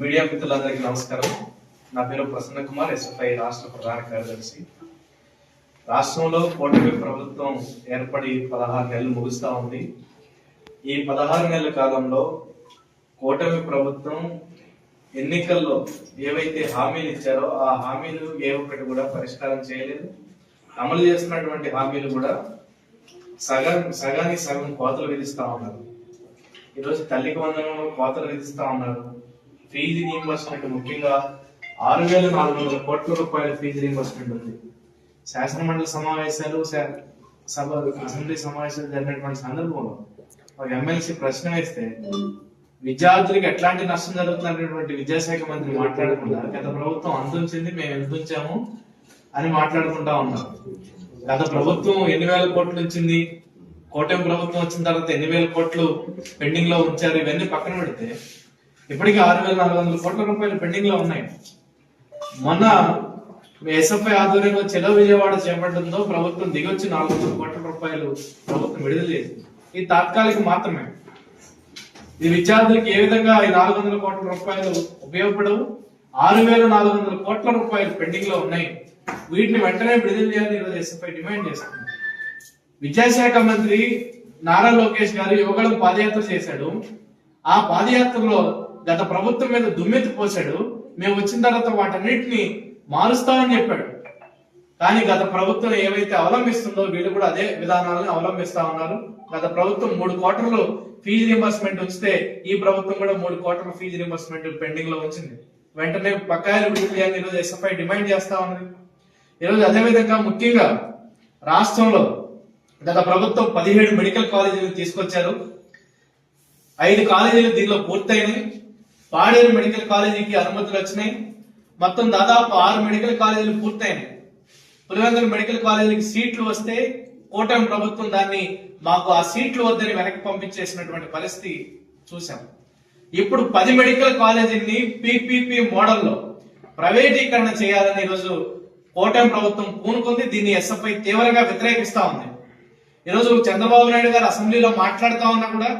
Media మిత్రులందరికీ నమస్కారం. నా పేరు ప్రసన్న కుమార్ ఎస్ఎఫ్ఐ రాష్ట్ర ప్రధాన కార్యదర్శి. రాష్ట్రంలో కూటమి ప్రభుత్వం ఏర్పడి పదహారు నెలలు ముగుస్తా ఉంది. ఈ పదహారు నెలల కాలంలో కూటమి ప్రభుత్వం ఎన్నికల్లో ఏవైతే హామీలు ఇచ్చారో ఆ హామీలు ఏ ఒక్కటి కూడా పరిష్కారం చేయలేదు. అమలు చేస్తున్నటువంటి హామీలు కూడా సగం సగానికి సగం కోతలు విధిస్తా ఉన్నారు. ఈరోజు తల్లికి వందనంలో కోతలు విధిస్తా ఉన్నారు. ఫీజు రీయింబర్స్మెంట్ ముఖ్యంగా ఆరు వేల నాలుగు వందల కోట్ల రూపాయల ఫీజు రీయింబర్స్మెంట్ ఉంది. శాసనమండలి సమావేశాలు సభ అసెంబ్లీ సమావేశాలు జరిగినటువంటి సందర్భంలో ఒక ఎమ్మెల్సీ ప్రశ్న వేస్తే విద్యార్థులకు ఎట్లాంటి నష్టం జరుగుతున్నటువంటి విద్యాశాఖ మంత్రి మాట్లాడకుండా గత ప్రభుత్వం అందించింది మేము ఎంతుంచాము అని మాట్లాడుకుంటా ఉన్నాం గత ప్రభుత్వం ఎన్ని వేల కోట్లు ఇచ్చింది కోటమి ప్రభుత్వం వచ్చిన తర్వాత ఎన్ని వేల కోట్లు పెండింగ్లో ఉంచారు ఇవన్నీ పక్కన పెడితే ఇప్పటికీ ఆరు వేల నాలుగు వందల కోట్ల రూపాయలు పెండింగ్లో ఉన్నాయి. మొన్న ఎస్ఎఫ్ఐ ఆధ్వర్యంలో చెలో విజయవాడ చేపట్టడంతో ప్రభుత్వం దిగొచ్చి నాలుగు వందల కోట్ల రూపాయలు ప్రభుత్వం విడుదల చేసింది. ఇది తాత్కాలిక మాత్రమే. ఇది విద్యార్థులకు ఏ విధంగా ఈ నాలుగు వందల కోట్ల రూపాయలు ఉపయోగపడవు? ఆరు వేల నాలుగు వందల కోట్ల రూపాయలు పెండింగ్లో ఉన్నాయి. వీటిని వెంటనే విడుదల చేయాలని ఈరోజు ఎస్ఎఫ్ఐ డిమాండ్ చేస్తుంది. విద్యాశాఖ మంత్రి నారా లోకేష్ గారు యువకులకు పాదయాత్ర చేశాడు. ఆ పాదయాత్రలో గత ప్రభుత్వం మీద దుమ్మెత్తి పోశాడు. మేము వచ్చిన తర్వాత వాటన్నిటిని మారుస్తామని చెప్పాడు. కానీ గత ప్రభుత్వం ఏవైతే అవలంబిస్తుందో వీళ్ళు కూడా అదే విధానాలను అవలంబిస్తా ఉన్నారు. గత ప్రభుత్వం మూడు కోట్రలు ఫీజు రింబర్స్మెంట్ ఉంచితే ఈ ప్రభుత్వం కూడా మూడు కోట్ల ఫీజు రింబర్స్మెంట్ పెండింగ్లో ఉంచింది. వెంటనే బకాయిలు విడుదల ఈరోజు ఎస్ఎఫ్ఐ డిమాండ్ చేస్తా ఉన్నది ఈరోజు అదే విధంగా ముఖ్యంగా రాష్ట్రంలో గత ప్రభుత్వం పదిహేడు మెడికల్ కాలేజీలు తీసుకొచ్చారు. ఐదు కాలేజీలు దీనిలో పూర్తయినాయి. పాడేరు మెడికల్ కాలేజీకి అనుమతులు వచ్చినాయి. మొత్తం దాదాపు ఆరు మెడికల్ కాలేజీలు పూర్తయినాయి. పులివెందుల మెడికల్ కాలేజీకి సీట్లు వస్తే కూటమి ప్రభుత్వం దాన్ని మాకు ఆ సీట్లు వద్దని వెనక్కి పంపించేసినటువంటి పరిస్థితి చూసాం ఇప్పుడు పది మెడికల్ కాలేజీని పిపిపి మోడల్లో ప్రైవేటీకరణ చేయాలని ఈరోజు కూటమి ప్రభుత్వం పూనుకుంది. దీన్ని ఎస్ఎఫ్ఐ తీవ్రంగా వ్యతిరేకిస్తా ఉంది. ఈరోజు చంద్రబాబు నాయుడు గారు అసెంబ్లీలో మాట్లాడుతా ఉన్నా కూడా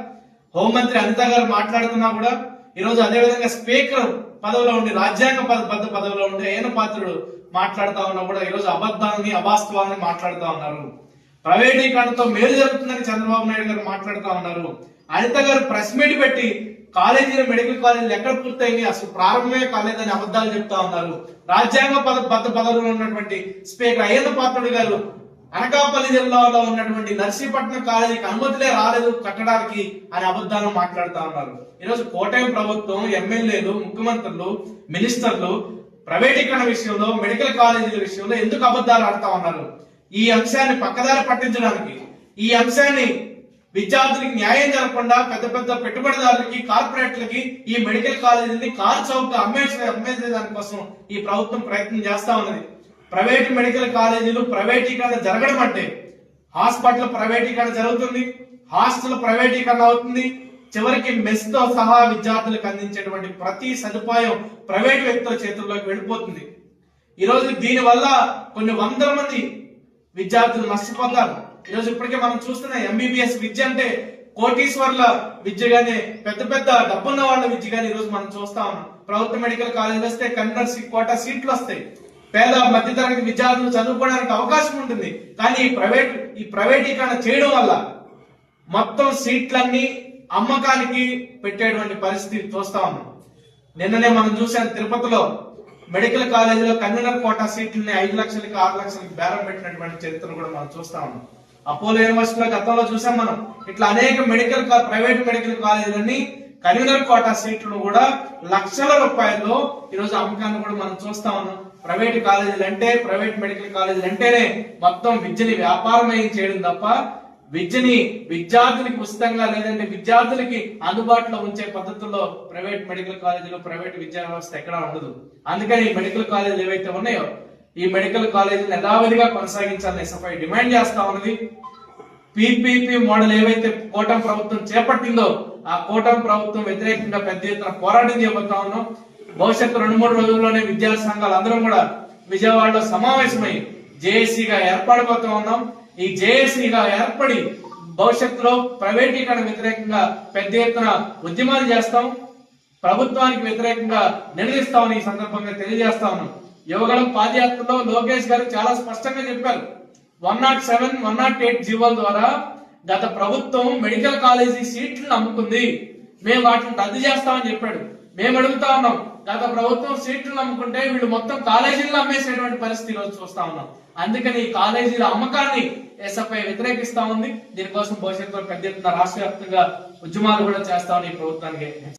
హోంమంత్రి అనిత గారు మాట్లాడుతున్నా కూడా ఈరోజు అదే విధంగా స్పీకర్ పదవిలో ఉండి రాజ్యాంగ పద- పదవిలో ఉండి ఏన పాత్రుడు మాట్లాడుతా ఉన్నా కూడా ఈరోజు అబద్ధాన్ని అవాస్తవాన్ని మాట్లాడుతా ఉన్నారు. ప్రైవేటీకరణతో మేలు జరుగుతుందని చంద్రబాబు నాయుడు గారు మాట్లాడుతా ఉన్నారు. అనిత గారు ప్రెస్ మీట్ పెట్టి కాలేజీలు మెడికల్ కాలేజీలు ఎక్కడ పూర్తయింది అసలు ప్రారంభమే కాలేదని అబద్ధాలు చెప్తా ఉన్నారు. రాజ్యాంగ పద పద పదవిలో ఉన్నటువంటి స్పీకర్ అయ్యన్న పాత్రుడు గారు అనకాపల్లి జిల్లాలో ఉన్నటువంటి నర్సీపట్నం కాలేజీకి అనుమతులే రాలేదు కట్టడానికి అని అబద్ధాలు మాట్లాడుతా ఉన్నారు. ఈరోజు కోటయం ప్రభుత్వం ఎమ్మెల్యేలు ముఖ్యమంత్రులు మినిస్టర్లు ప్రైవేటీకరణ విషయంలో మెడికల్ కాలేజీల విషయంలో ఎందుకు అబద్ధాలు ఆడుతా ఉన్నారు? ఈ అంశాన్ని పక్కదారి పట్టించడానికి ఈ అంశాన్ని విద్యార్థులకు న్యాయం జరగకుండా పెద్ద పెద్ద పెట్టుబడిదారులకి కార్పొరేట్లకి ఈ మెడికల్ కాలేజీని కార్ చౌక అమ్మేసే అమ్మేసే దానికోసం ఈ ప్రభుత్వం ప్రయత్నం చేస్తా ఉన్నది. ప్రైవేట్ మెడికల్ కాలేజీలు ప్రైవేటీకరణ జరగడం అంటే హాస్పిటల్ ప్రైవేటీకరణ జరుగుతుంది హాస్టల్ ప్రైవేటీకరణ అవుతుంది. చివరికి మెస్తో సహా విద్యార్థులకు అందించేటువంటి ప్రతి సదుపాయం ప్రైవేట్ వ్యక్తుల చేతుల్లోకి వెళ్ళిపోతుంది. ఈరోజు దీనివల్ల కొన్ని వందల మంది విద్యార్థులు నష్టపోతారు. ఈరోజు ఇప్పటికే మనం చూస్తున్న ఎంబీబీఎస్ విద్య అంటే కోటీశ్వర్ల విద్యగానే పెద్ద పెద్ద డబ్బున్న వాళ్ళ విద్యగానే ఈరోజు మనం చూస్తా ఉన్నాం. ప్రభుత్వ మెడికల్ కాలేజీలు వస్తే కన్నర్ కోటా సీట్లు వస్తాయి. పేద మధ్యతరగతి విద్యార్థులు చదువుకోవడానికి అవకాశం ఉంటుంది. కానీ ఈ ప్రైవేట్ ఈ ప్రైవేటీకరణ చేయడం వల్ల మొత్తం సీట్లన్నీ అమ్మకానికి పెట్టేటువంటి పరిస్థితి చూస్తా ఉన్నాం. నిన్ననే మనం చూసాం తిరుపతిలో మెడికల్ కాలేజీలో కన్వీనర్ కోటా సీట్లని ఐదు లక్షలకి ఆరు లక్షలకి బేరం పెట్టినటువంటి చరిత్ర కూడా మనం చూస్తా ఉన్నాం. అపోలో యూనివర్సిటీలో గతంలో చూసాం మనం. ఇట్లా అనేక మెడికల్ ప్రైవేట్ మెడికల్ కాలేజీలన్నీ కన్వీనర్ కోటా సీట్లను కూడా లక్షల రూపాయల్లో ఈరోజు అమ్మకాన్ని కూడా మనం చూస్తా ఉన్నాం. ప్రైవేట్ కాలేజీలు అంటే ప్రైవేట్ మెడికల్ కాలేజీలు అంటేనే మొత్తం విద్యని వ్యాపారమై చేయడం తప్ప విద్యని విద్యార్థులకి ఉచితంగా లేదంటే విద్యార్థులకి అందుబాటులో ఉంచే పద్ధతుల్లో ప్రైవేట్ మెడికల్ కాలేజీలు ప్రైవేట్ విద్యా వ్యవస్థ ఎక్కడా ఉండదు. అందుకని ఈ మెడికల్ కాలేజీలు ఏవైతే ఉన్నాయో ఈ మెడికల్ కాలేజీలు యథావిధిగా కొనసాగించాలని ఎస్ఎఫ్ఐ డిమాండ్ చేస్తా ఉన్నది. పిపిపి మోడల్ ఏవైతే కోటం ప్రభుత్వం చేపట్టిందో ఆ కూటమి ప్రభుత్వం వ్యతిరేకంగా పెద్ద ఎత్తున పోరాటం చేయబోతా ఉన్నాం. భవిష్యత్తు రెండు మూడు రోజుల్లోనే విద్యార్థి సంఘాలు అందరం కూడా విజయవాడలో సమావేశమై జేఏసీగా ఏర్పడబోతా ఉన్నాం. ఈ జేఏసీగా ఏర్పడి భవిష్యత్తులో ప్రైవేటీకరణ వ్యతిరేకంగా పెద్ద ఎత్తున ఉద్యమాలు చేస్తాం. ప్రభుత్వానికి వ్యతిరేకంగా నిలదీస్తామని ఈ సందర్భంగా తెలియజేస్తా ఉన్నాం. యువగలం పాదయాత్రలో లోకేష్ గారు చాలా స్పష్టంగా చెప్పారు. One nought seven one nought eight జీవోల ద్వారా గత ప్రభుత్వం మెడికల్ కాలేజీ సీట్లను అమ్ముకుంది మేము వాటిని రద్దు చేస్తామని చెప్పాడు. మేము అడుగుతా ఉన్నాం గత ప్రభుత్వం సీట్లను అమ్ముకుంటే వీళ్ళు మొత్తం కాలేజీలను అమ్మేసేటువంటి పరిస్థితి రోజు చూస్తా ఉన్నాం. అందుకని ఈ కాలేజీల అమ్మకాన్ని ఎస్ఎఫ్ఐ వ్యతిరేకిస్తా ఉంది. దీనికోసం భవిష్యత్తులో పెద్ద ఎత్తున రాష్ట్ర వ్యాప్తంగా ఉద్యమాలు కూడా చేస్తామని ఈ ప్రభుత్వానికి.